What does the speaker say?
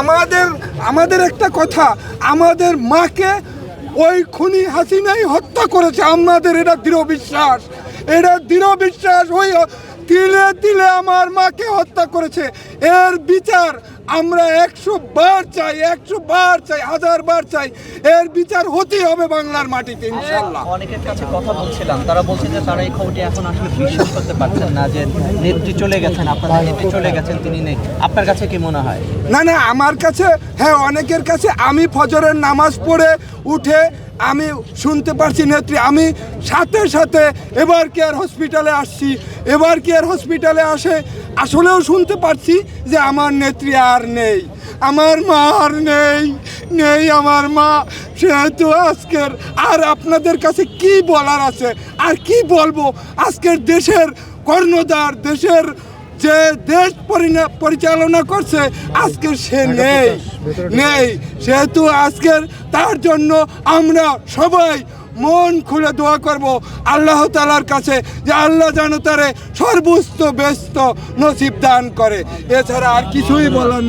আমাদের আমাদের একটা কথা, আমাদের মাকে ওই খুনি হাসিনাই হত্যা করেছে। আমাদের এটা দৃঢ় বিশ্বাস। এটা দৃঢ় বিশ্বাস ওই তিলে তিলে আমার মাকে হত্যা করেছে। এর বিচার আমরা একশো বার চাই একশো বার চাই হাজার বার চাই। এর বিচার হতেই হবে বাংলার মাটিতে ইনশাল্লাহ অনেকের কাছে কথা বলছিলাম। তারা বলছে যে তারা এই খবরটি এখন আসলে বিশ্বাস করতে পারছেন না যে নেত্রী চলে গেছেন আপনাদের নেত্রী চলে গেছেন তিনি নেই। আপনার কাছে কি মনে হয়? না না আমার কাছে হ্যাঁ অনেকের কাছে আমি ফজরের নামাজ পড়ে উঠে আমি শুনতে পারছি নেত্রী। আমি সাথে সাথে এবার কেয়ার হসপিটালে আসছি। এবার কি আর হসপিটালে আসে? আসলেও শুনতে পারছি যে আমার নেত্রী আর নেই। আমার মা আর নেই নেই আমার মা। সেহেতু আজকের আর আপনাদের কাছে কি বলার আছে? আর কি বলব? আজকের দেশের কর্ণধার দেশের যে দেশ পরিচালনা করছে আজকে সে নেই। নেই। সেহেতু আজকের তার জন্য আমরা সবাই মন খুলে দোয়া করব আল্লাহ তালার কাছে যে আল্লাহ যেন তারে সর্বোচ্চ ব্যস্ত নসিব দান করে। এছাড়া আর কিছুই বলার